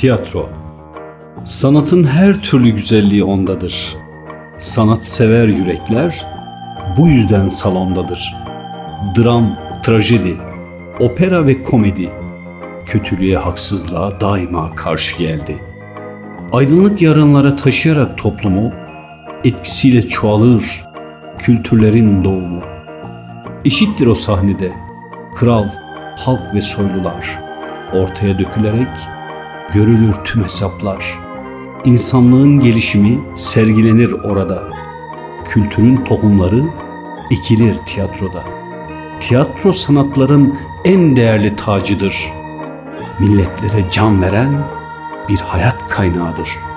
Tiyatro Sanatın her türlü güzelliği ondadır. Sanat sever yürekler bu yüzden salondadır. Dram, trajedi, opera ve komedi kötülüğe, haksızlığa daima karşı geldi. Aydınlık yarınlara taşıyarak toplumu etkisiyle çoğalır kültürlerin doğumu. Eşittir o sahnede kral, halk ve soylular ortaya dökülerek görülür tüm hesaplar. İnsanlığın gelişimi sergilenir orada. Kültürün tohumları ekilir tiyatroda. Tiyatro sanatların en değerli tacıdır. Milletlere can veren bir hayat kaynağıdır.''